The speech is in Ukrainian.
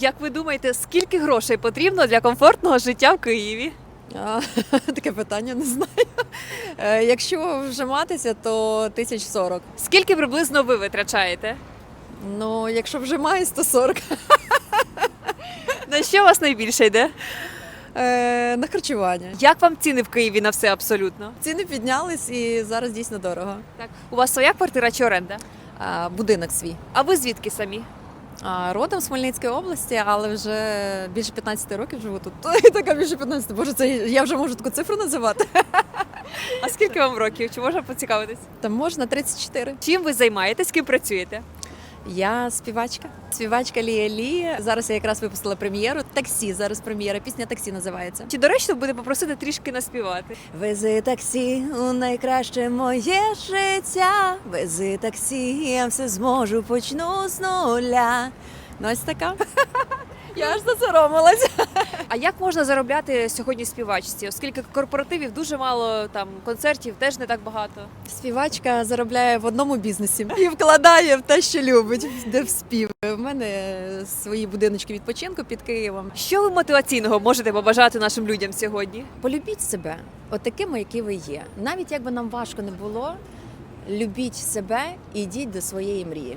Як ви думаєте, скільки грошей потрібно для комфортного життя в Києві? А, таке питання не знаю. Е, Якщо вжиматися, то тисяч сорок. Скільки приблизно ви витрачаєте? Ну, якщо вжимаюсь, то 40. На що у вас найбільше йде? Е, на харчування. Як вам ціни в Києві на все абсолютно? Ціни піднялись і зараз дійсно дорого. Так, у вас своя квартира чи оренда? А, будинок свій. А ви звідки самі? Родом з Хмельницької області, але вже більше 15 років живу тут. І така більше 15. Боже, це я вже можу таку цифру називати. А скільки вам років? Чи можна поцікавитись? Та можна 34. Чим ви займаєтесь, ким працюєте? Я співачка. Співачка Лія Лі. Зараз я якраз випустила прем'єру. Таксі. Зараз прем'єра. Пісня таксі називається. Чи доречно буде попросити трішки наспівати? Вези таксі у найкраще моє життя. Вези таксі, я все зможу, почну з нуля. Ну, ось така. Я аж засоромилась. А як можна заробляти сьогодні співачці? Оскільки корпоративів дуже мало, там концертів теж не так багато. Співачка заробляє в одному бізнесі і вкладає в те, що любить, де в спів. У мене свої будиночки відпочинку під Києвом. Що ви мотиваційного можете побажати нашим людям сьогодні? Полюбіть себе, от які ви є. Навіть якби нам важко не було, любіть себе і йдіть до своєї мрії.